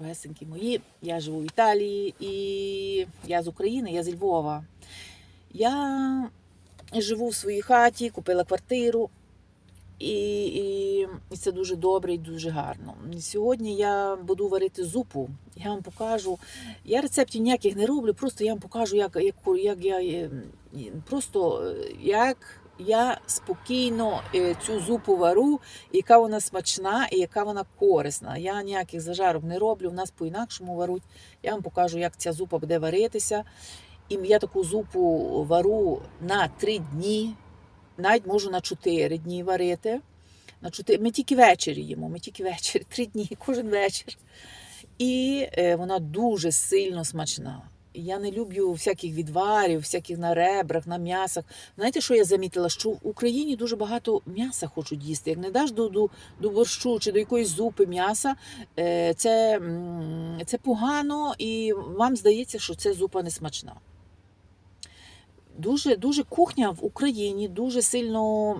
Дорогесенькі мої, я живу в Італії і я з України, я з Львова. Я живу в своїй хаті, купила квартиру, і, і, і це дуже добре і дуже гарно. Сьогодні я буду варити зупу. Я вам покажу. Я рецептів ніяких не роблю, просто я вам покажу, як, як, як я е, просто е, як я спокійно е, цю зупу вару, яка вона смачна і яка вона корисна. Я ніяких зажарок не роблю, у нас по-інакшому варуть. Я вам покажу, як ця зупа буде варитися. І я таку зупу вару на три дні, навіть можу на чотири дні варити. На чотири... Ми тільки ввечері їмо, ми тільки ввечері, три дні, кожен вечір. І е, вона дуже сильно смачна. Я не люблю всяких відварів, всяких на ребрах, на м'ясах. Знаєте, що я замітила? Що в Україні дуже багато м'яса хочуть їсти. Як не даш до, до, до борщу чи до якоїсь зупи м'яса, е, це, це погано, і вам здається, що це зупа не смачна. Дуже, дуже кухня в Україні дуже сильно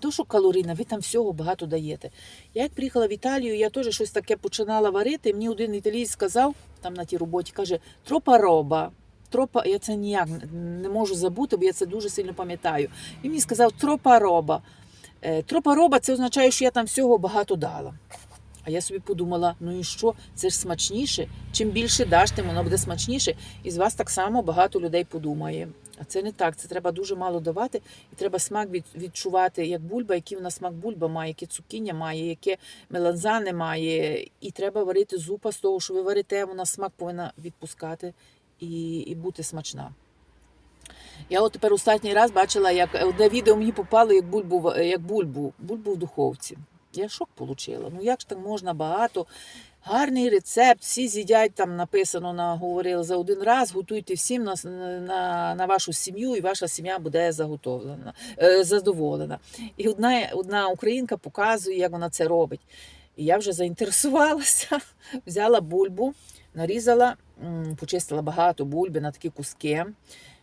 то, що калорійна, ви там всього багато даєте. Я як приїхала в Італію, я теж щось таке починала варити. Мені один італієць сказав там на тій роботі, каже, тропа роба. Тропа, я це ніяк не можу забути, бо я це дуже сильно пам'ятаю. Він мені сказав тропа роба. Е, Тропа роба це означає, що я там всього багато дала. А я собі подумала: ну і що? Це ж смачніше. Чим більше даш, тим воно буде смачніше. І з вас так само багато людей подумає. А це не так. Це треба дуже мало давати, і треба смак відчувати, як бульба, який в нас смак бульба має, яке цукіння має, яке меланзани має. І треба варити зупа з того, що ви варите, вона смак повинна відпускати і, і бути смачна. Я от тепер останній раз бачила, як одне відео мені попало, як бульбу, як бульбу, бульбу в духовці. Я шок отримала. Ну як ж так можна багато? Гарний рецепт, всі з'їдять, там написано, на, говорили за один раз, готуйте всім на, на, на вашу сім'ю, і ваша сім'я буде заготовлена, е, задоволена. І одна, одна українка показує, як вона це робить. І я вже заінтересувалася, взяла бульбу, нарізала, почистила багато бульби на такі куски,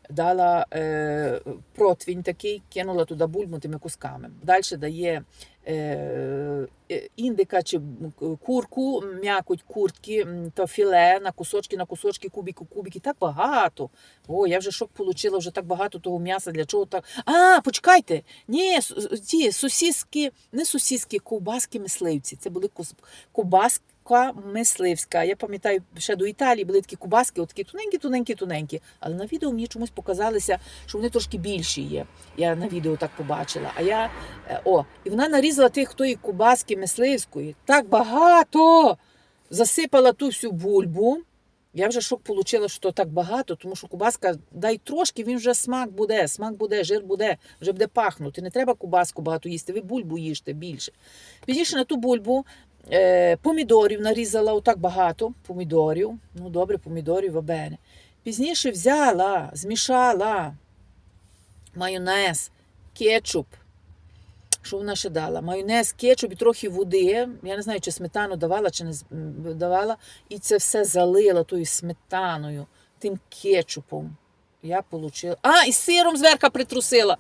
дала е, противінь такий, кинула туди бульбу тими кусками. Далі дає е, індика чи курку, м'якоть куртки, то філе на кусочки, на кусочки, кубики, кубики. Так багато. О, я вже шок отримала, вже так багато того м'яса. Для чого так? А, почекайте! Ні, ці сосиски, не сосиски, ковбаски мисливці. Це були кос- ковбаска мисливська. Я пам'ятаю, ще до Італії були такі кубаски, такі тоненькі, тоненькі, тоненькі. Але на відео мені чомусь показалося, що вони трошки більші є. Я на відео так побачила. А я е, о, і вона нарізала тих тої кубаски мисливської. Так багато засипала ту всю бульбу. Я вже шок отримала, що так багато, тому що кубаска дай трошки, він вже смак буде, смак буде, жир буде, вже буде пахнути. Не треба кубаску багато їсти, ви бульбу їжте більше. Пізніше на ту бульбу е, помідорів нарізала отак багато помідорів. Ну, добре, помідорів вабене. Пізніше взяла, змішала майонез, кетчуп. Що вона ще дала? Майонез, кетчуп і трохи води. Я не знаю, чи сметану давала, чи не давала. І це все залила тою сметаною, тим кетчупом. Я получила. А, і сиром зверху притрусила.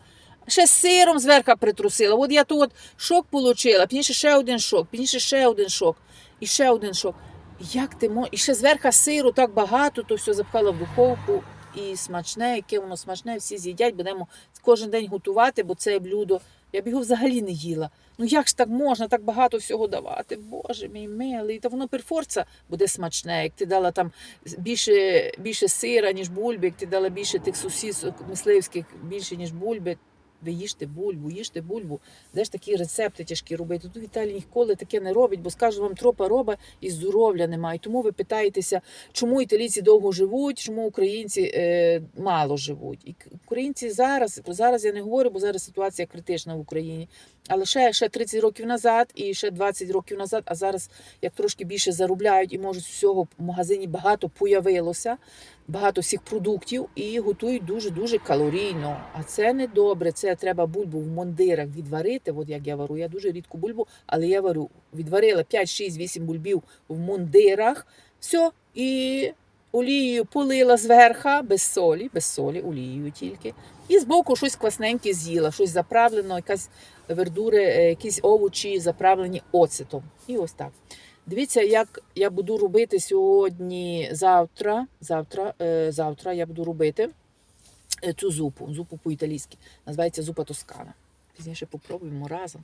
Ще сиром зверху притрусила. От я тут шок отримала, пізніше ще один шок, пізніше ще один шок, і ще один шок. Як ти мо... І ще зверху сиру так багато, то все запхала в духовку. І смачне, яке воно смачне, всі з'їдять, будемо кожен день готувати, бо це блюдо. Я б його взагалі не їла. Ну як ж так можна так багато всього давати? Боже мій милий, та воно перфорца буде смачне. Як ти дала там більше, більше сира, ніж бульби, як ти дала більше тих сусісок мисливських, більше, ніж бульби. Ви їжте бульбу, їжте бульбу. Де ж такі рецепти тяжкі робити? Тут Віталій ніколи таке не робить, бо скажу вам, тропа роба і здоров'я немає. Тому ви питаєтеся, чому італійці довго живуть, чому українці е, мало живуть. І українці зараз, зараз я не говорю, бо зараз ситуація критична в Україні. Але ще, ще 30 років назад і ще 20 років назад, а зараз як трошки більше заробляють і можуть всього в магазині багато появилося, багато всіх продуктів і готують дуже-дуже калорійно. А це не добре. Це треба бульбу в мондирах відварити. От як я вару. Я дуже рідко бульбу, але я варю. Відварила 5, 6, 8 бульбів в мондирах. Все, і олією полила зверха, без солі, без солі, олією тільки. І збоку щось класненьке з'їла, щось заправлено, якась вердури, е, якісь овочі заправлені оцетом. І ось так. Дивіться, як я буду робити сьогодні, завтра. Завтра, е, завтра я буду робити е, цю зупу. Зупу по-італійськи. Називається зупа тоскана. Пізніше попробуємо разом.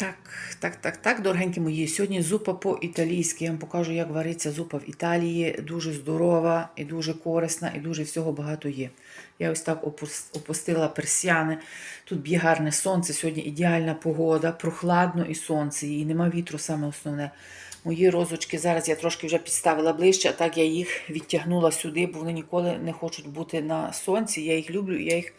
Так, так, так, так, дорогенькі мої. Сьогодні зупа по-італійськи. Я вам покажу, як вариться зупа в Італії. Дуже здорова і дуже корисна, і дуже всього багато є. Я ось так опустила персяни. Тут б'є гарне сонце. Сьогодні ідеальна погода, прохладно і сонце, і нема вітру, саме основне. Мої розочки зараз я трошки вже підставила ближче, а так я їх відтягнула сюди, бо вони ніколи не хочуть бути на сонці. Я їх люблю, я їх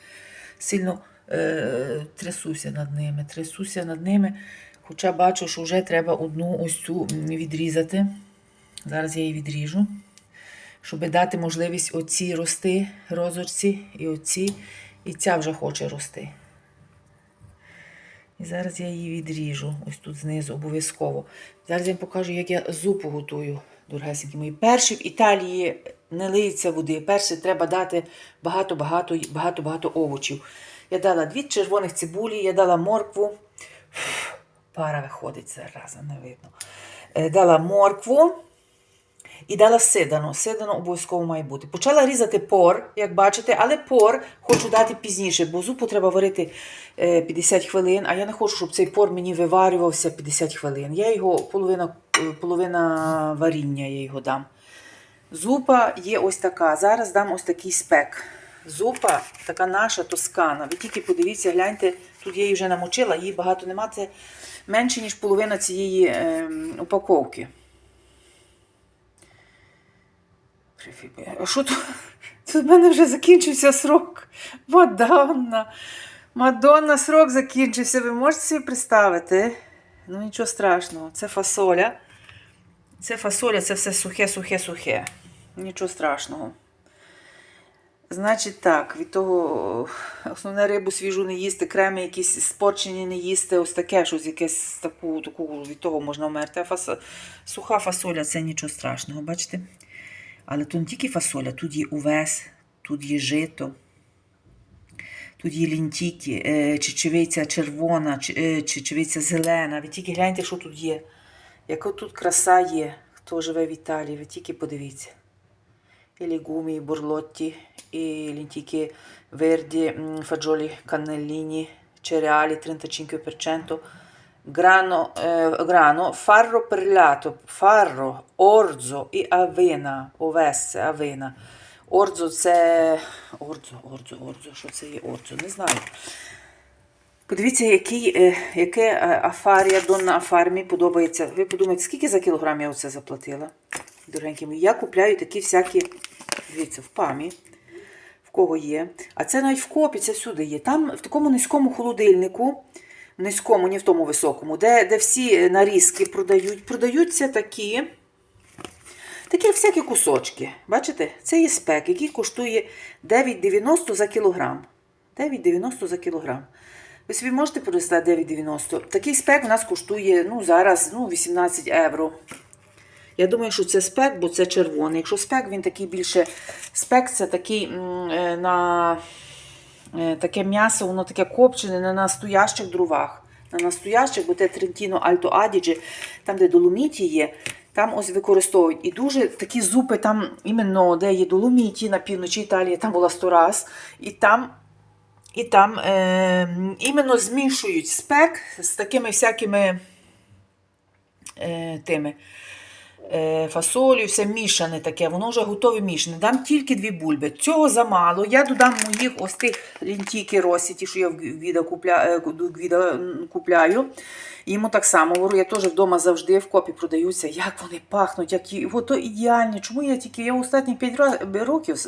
сильно е, трясуся над ними. Трясуся над ними. Хоча бачу, що вже треба одну ось цю відрізати. Зараз я її відріжу, щоб дати можливість оці рости, розочці, і оці, і ця вже хоче рости. І зараз я її відріжу, ось тут знизу, обов'язково. Зараз я вам покажу, як я зупу готую, дорогесенькі мої. Перші в Італії не лиється води. Перше треба дати багато-багато багато-багато овочів. Я дала дві червоних цибулі, я дала моркву. Пара виходить зараз, не видно. Е, Дала моркву і дала сидану. Сидану обов'язково має бути. Почала різати пор, як бачите, але пор хочу дати пізніше, бо зупу треба варити е, 50 хвилин, а я не хочу, щоб цей пор мені виварювався 50 хвилин. Я його половина, е, половина варіння я його дам. Зупа є ось така. Зараз дам ось такий спек. Зупа така наша тоскана. Ви тільки подивіться, гляньте, тут я її вже намочила, її багато нема. Це менше, ніж половина цієї е, упаковки. А що тут? Тут в мене вже закінчився срок. Мадонна. Мадонна, срок закінчився. Ви можете собі представити? Ну, нічого страшного. Це фасоля. Це фасоля, це все сухе, сухе, сухе. Нічого страшного. Значить так, від того основне рибу свіжу не їсти, креми якісь спорчені не їсти, ось таке щось, якесь таку, таку від того можна вмерти. А фас... суха фасоля це нічого страшного, бачите? Але тут не тільки фасоля, тут є увес, тут є жито, тут є лінтіки, е, чечевиця червона, е, чечевиця зелена. Ви тільки гляньте, що тут є. Яка тут краса є, хто живе в Італії, ви тільки подивіться. Лігумі, і борлотті, і лінтіки верді, м, фаджолі каннеліні, cereali 35%, grano, eh, grano, farro perlato, farro, orzo і avena, овес, це авена. Орзо це. Орзо, орзо, орзо, що це є орзо? Не знаю. Подивіться, який, е, яке е, афарія, донна афармі подобається. Ви подумайте, скільки за кілограм я оце заплатила? Дорогенькі мої. Я купляю такі всякі, дивіться, в памі, в кого є. А це навіть в копі, це всюди є. Там в такому низькому холодильнику, низькому, не в тому високому, де, де всі нарізки продають, продаються такі. Такі всякі кусочки. Бачите? Це є спек, який коштує 9,90 за кілограм. 9,90 за кілограм. Ви собі можете представити 9,90. Такий спек у нас коштує ну, зараз ну, 18 євро. Я думаю, що це спек, бо це червоний. Якщо спек, він такий більше. Спек це такий е, на е, таке м'ясо, воно таке копчене на настоящих дровах. На настоящих, бо те Трентіно Альто Адіджі, там, де доломіті є, там ось використовують. І дуже такі зупи, там іменно де є доломіті на півночі Італії, там була сто раз. І там і там е, іменно змішують спек з такими всякими е, тими е, фасолю, все мішане таке, воно вже готове мішане. Дам тільки дві бульби. Цього замало. Я додам моїх ось тих лінтіки росі, що я в Гвіда купля, е, купляю. Йому так само говорю, я теж вдома завжди в копі продаються. Як вони пахнуть, які ото ідеальні. Чому я тільки я останні 5 років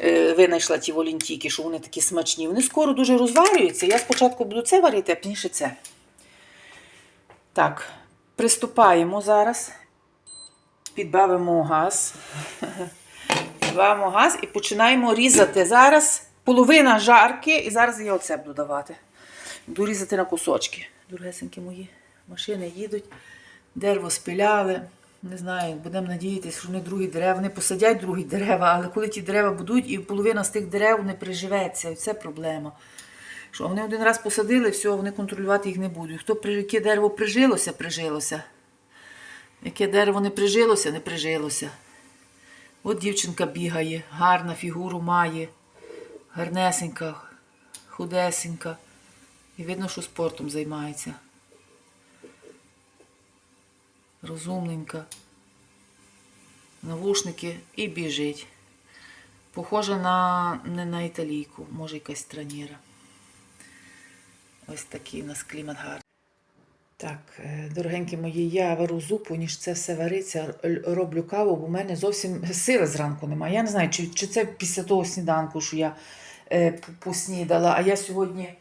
е, винайшла ті волінтіки, що вони такі смачні. Вони скоро дуже розварюються. Я спочатку буду це варити, а пізніше це. Так, приступаємо зараз. Підбавимо газ. Підбавимо газ і починаємо різати. Зараз половина жарки, і зараз я оце буду давати. Буду різати на кусочки. Дорогесенькі мої машини їдуть, дерево спиляли. Не знаю, будемо надіятися, що вони другі дерева, вони посадять другі дерева, але коли ті дерева будуть, і половина з тих дерев не приживеться, і це проблема. Що вони один раз посадили, все, вони контролювати їх не будуть. Хто яке дерево прижилося, прижилося. Яке дерево не прижилося, не прижилося. От дівчинка бігає, гарна фігуру має, гарнесенька, худесенька. І видно, що спортом займається. Розумненька. Навушники і біжить. Похожа на не на італійку, може якась страніра. Ось такий у нас клімат гарний. Так, е, дорогенькі мої, я вару зупу, ніж це все вариться, роблю каву, бо в мене зовсім сили зранку немає. Я не знаю, чи, чи це після того сніданку, що я е, поснідала, а я сьогодні,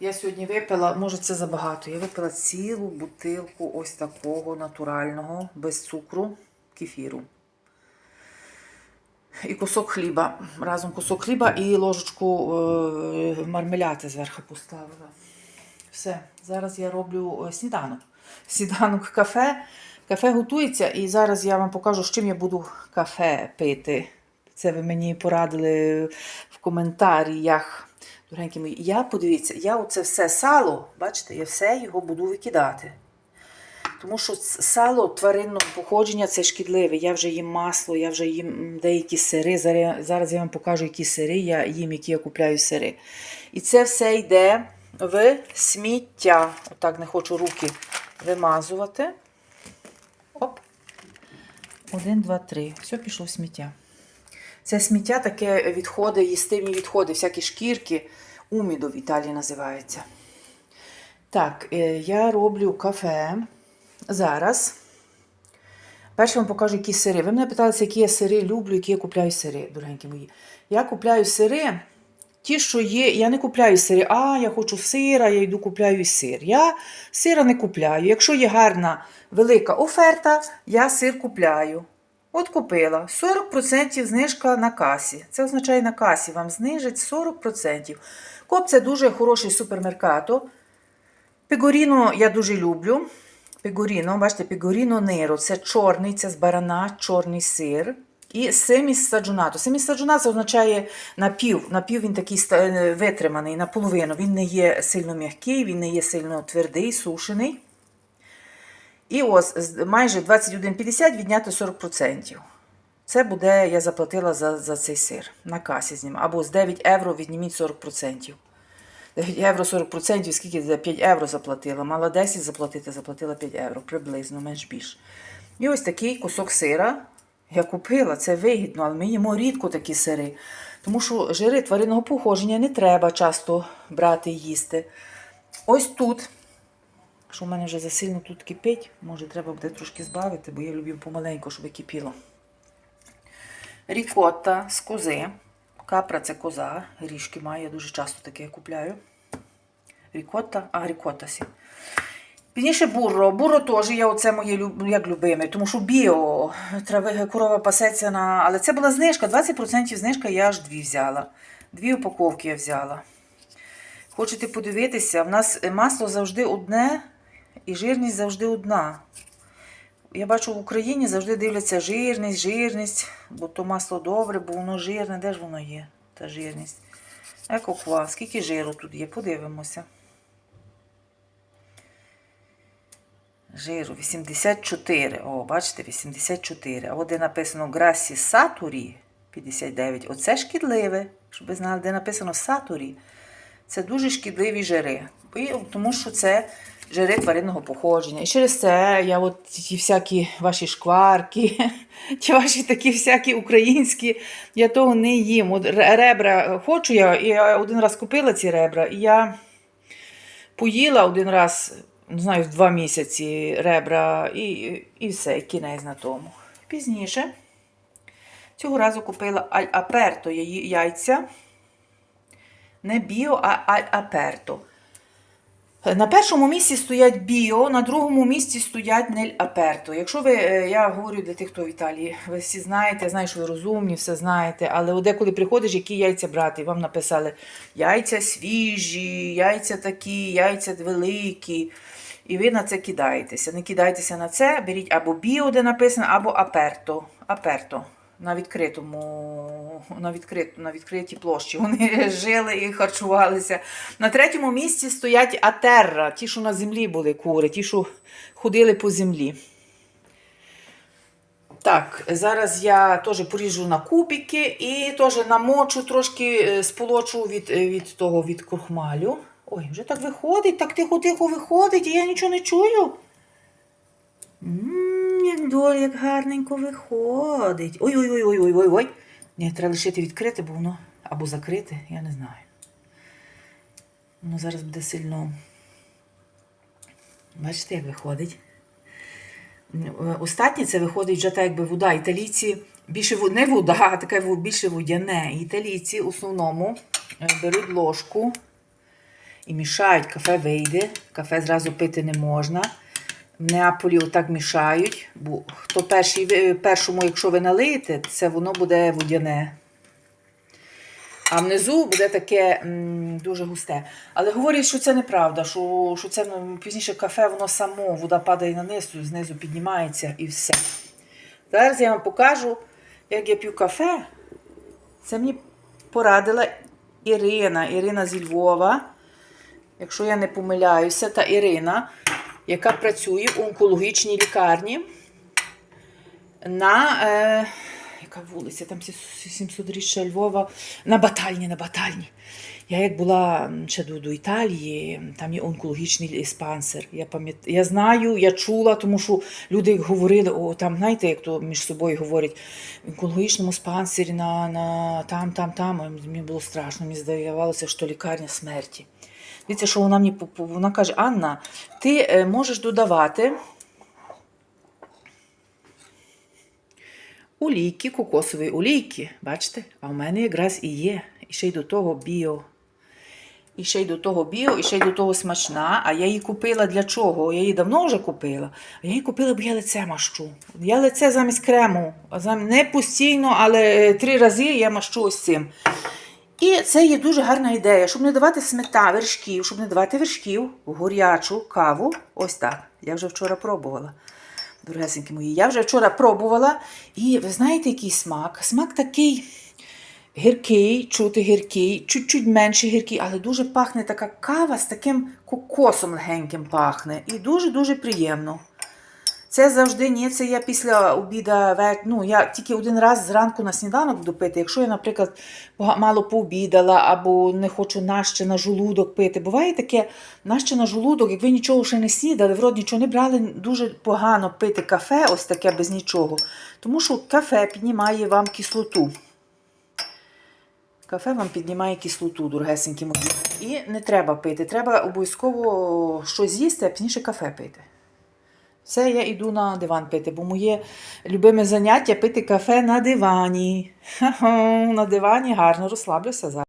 я сьогодні випила, може це забагато. Я випила цілу бутилку ось такого натурального, без цукру, кефіру. І кусок хліба. Разом кусок хліба і ложечку е, мармеляти зверху поставила. Все, зараз я роблю е, сніданок. Сніданок кафе. Кафе готується, і зараз я вам покажу, з чим я буду кафе пити. Це ви мені порадили в коментарях. Дорогенькі мої, я подивіться, я оце все сало, бачите, я все його буду викидати. Тому що сало тваринного походження це шкідливе. Я вже їм масло, я вже їм деякі сири. Зараз, зараз я вам покажу, які сири я їм, які я купляю сири. І це все йде в сміття. Отак не хочу руки вимазувати. Оп. Один, два, три. Все пішло в сміття. Це сміття таке відходи, їстивні відходи, всякі шкірки. Умідо в Італії називається. Так, е, я роблю кафе. Зараз. Перше вам покажу, які сири. Ви мене питалися, які я сири люблю, які я купляю сири, дорогенькі мої. Я купляю сири, ті, що є. Я не купляю сири, а я хочу сира, я йду купляю сир. Я сира не купляю. Якщо є гарна велика оферта, я сир купляю. От купила 40% знижка на касі. Це означає на касі вам знижать 40%. Коп це дуже хороший супермеркато. Пегоріно я дуже люблю. Пегоріно, бачите, пегоріно неро це чорний, це з барана, чорний сир. І семіс саджунато. Семіс саджунато це означає напів. Напів він такий е, витриманий наполовину. Він не є сильно м'який, він не є сильно твердий, сушений. І ось майже 21,50 відняти 40%. Це буде, я заплатила за, за цей сир. На касі знімаю. Або з 9 євро відніміть 40%. 9 євро 40%, скільки за 5 євро заплатила. Мала 10 заплатити, заплатила 5 євро, приблизно, менш більш. І ось такий кусок сира я купила, це вигідно, але ми їмо рідко такі сири. Тому що жири тваринного походження не треба часто брати і їсти. Ось тут, що в мене вже засильно тут кипить, може треба буде трошки збавити, бо я люблю помаленьку, щоб кипіло. Рікотта з кози. Капра це коза, ріжки має, я дуже часто таке купляю. Рікотта, а рікотта сі. Пізніше бурро. Бурро теж я оце моє як любиме, тому що біо, трави, корова пасеться на. Але це була знижка, 20% знижка, я аж дві взяла. Дві упаковки я взяла. Хочете подивитися, в нас масло завжди одне і жирність завжди одна. Я бачу, в Україні завжди дивляться жирність, жирність, бо то масло добре, бо воно жирне. Де ж воно є, та жирність? Екоква, скільки жиру тут є, подивимося. Жиру 84. О, бачите, 84. А от де написано Грасі Сатурі 59. Оце шкідливе. Щоб ви знали, де написано Сатурі. Це дуже шкідливі жири. Тому що це жири тваринного походження. І через це я от ті всякі ваші шкварки, ті ваші такі всякі українські, я того не їм. От ребра хочу я, я один раз купила ці ребра, і я поїла один раз, не знаю, в два місяці ребра, і, і все, кінець на тому. Пізніше цього разу купила аль-аперто яйця. Не біо, а аль-аперто. На першому місці стоять біо, на другому місці стоять нель аперто. Якщо ви, е, я говорю для тих, хто в Італії, ви всі знаєте, я знаю, що ви розумні, все знаєте, але деколи приходиш, які яйця брати, і вам написали яйця свіжі, яйця такі, яйця великі. І ви на це кидаєтеся. Не кидайтеся на це, беріть або біо, де написано, або аперто. Аперто. На відкритому, на, відкрит, на відкритій площі. Вони жили і харчувалися. На третьому місці стоять атерра, ті, що на землі були кури, ті, що ходили по землі. Так, зараз я теж поріжу на кубики і теж намочу трошки е, сполочу від, е, від того від крохмалю. Ой, вже так виходить, так тихо-тихо виходить, і я нічого не чую. Ммм, як долі, як гарненько виходить. Ой-ой-ой-ой-ой-ой-ой. Ні, треба лишити відкрите, бо воно або закрите, я не знаю. Воно зараз буде сильно. Бачите, як виходить. Остатнє це виходить вже так, якби вода. Італійці більше не вода, а таке більше водяне. Італійці в основному е, беруть ложку і мішають. Кафе вийде, кафе зразу пити не можна. В Неаполі отак мішають, бо хто перший, першому, якщо ви налиєте, це воно буде водяне. А внизу буде таке м, дуже густе. Але говорять, що це неправда, що, що це ну, пізніше кафе, воно само, вода падає на низ, знизу піднімається і все. Зараз я вам покажу, як я п'ю кафе. Це мені порадила Ірина, Ірина зі Львова. Якщо я не помиляюся, та Ірина, яка працює в онкологічній лікарні на. Е, яка вулиця, там 700 річчя Львова, на батальні, на батальні. Я як була ще до, до Італії, там є онкологічний диспансер. Я пам'ятаю, я знаю, я чула, тому що люди говорили, о, там, знаєте, як то між собою говорять, в онкологічному диспансері на, на там, там, там. Мені було страшно, мені здавалося, що лікарня смерті. Дивіться, що вона мені вона каже: Анна, ти е, можеш додавати олійки, кокосові олійки, бачите? А в мене якраз і є. І ще й до того біо. І ще й до того біо, і ще й до того смачна. А я її купила для чого? Я її давно вже купила. А я її купила, бо я лице мащу. Я лице замість крему. Не постійно, але е, три рази я мащу ось цим. І це є дуже гарна ідея, щоб не давати смета, вершків, щоб не давати вершків, горячу каву. Ось так. Я вже вчора пробувала. Дорогесенькі мої, я вже вчора пробувала. І ви знаєте, який смак? Смак такий гіркий, чути гіркий, чуть-чуть менше гіркий, але дуже пахне така кава з таким кокосом легеньким пахне. І дуже-дуже приємно. Це завжди ні, це я після обіда, ну, я тільки один раз зранку на сніданок буду пити. Якщо я, наприклад, мало пообідала або не хочу наще на жолудок пити. Буває таке наще на жолудок, як ви нічого ще не снідали, в рот нічого не брали, дуже погано пити кафе, ось таке без нічого. Тому що кафе піднімає вам кислоту. Кафе вам піднімає кислоту, дорогесенькі мої. І не треба пити. Треба обов'язково щось з'їсти, а пізніше кафе пити. Все, я йду на диван пити, бо моє любиме заняття пити кафе на дивані. На дивані гарно розслаблюся зараз.